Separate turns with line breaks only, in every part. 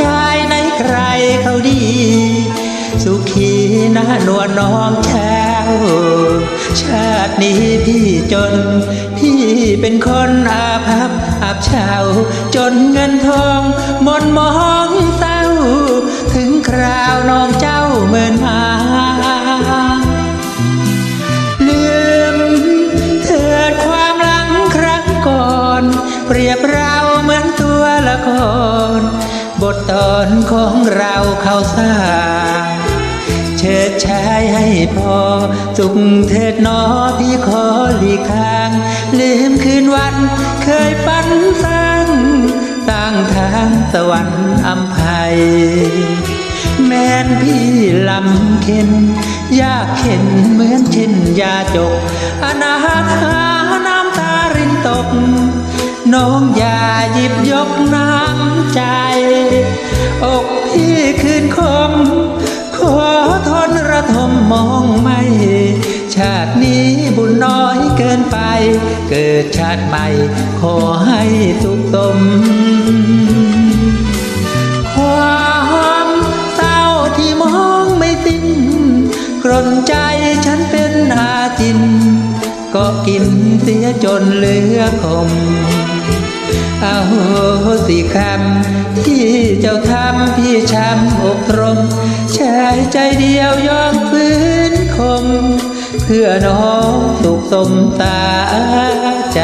ชายในใครเขาดี สุขีนะนวลน้องแก้วชาตินี้พี่จน พี่เป็นคนอาภัพอับเฉาจนเงินทองมนมอ บทตอนของเราเข้าสร้างเชิดชายให้พอ สุขเถิดนอพี่ขอหลีกทาง ลืมคืนวันเคยฝันสร้างตั้งทางสวรรค์อำภัย แม้นพี่ลำเข็น ยากเข็นเหมือนเช่นยาจก อนาถาน้ำตารินตก น้องอย่าหยิบยกน้ ใจ อกพี่คืนคม ขอทนระทมมองไม่ ชาตินี้บุญน้อยเกินไป เกิดชาติใหม่ ขอให้สุขสมความเศร้าที่มองไม่สิ้นกรนใจฉันเป็นอาจิน ก็กินเสียจนเหลือคม อาสิคำที่เจ้าทำพี่ช้ำอกตรมชายใจเดียวยอมฟื้นคม เพื่อน้องสุขสมตาใจ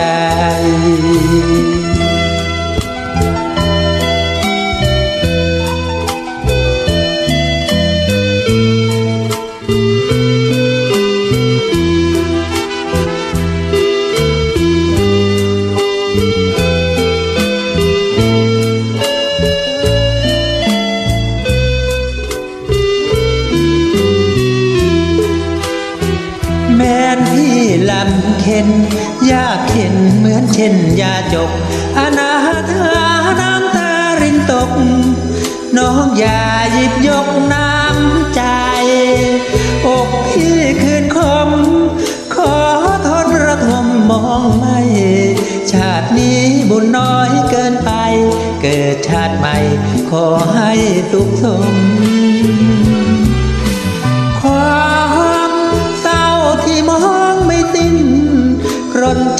เข็น ยากเข็นเหมือนเช่นยาจกอนาถาน้ำตารินตก น้องอย่าหยิบยกน้ำใจ อกพี่คืนคม ขอทนระทมมองไม่ ชาตินี้บุญน้อยเกินไป เกิดชาติใหม่ ขอให้สุขสมความ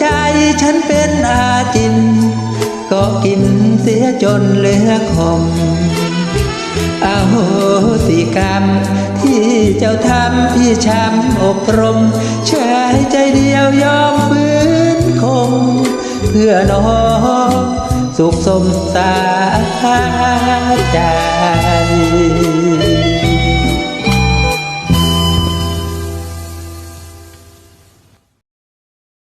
ใจฉันเป็นอาจิน ก็กินเสียจนเหลือคมอาโหสิกรรม ที่เจ้าทำพี่ช้ำอกรมชายใจเดียวยอมฟื้นคง เพื่อน้องสุขสมสาใจ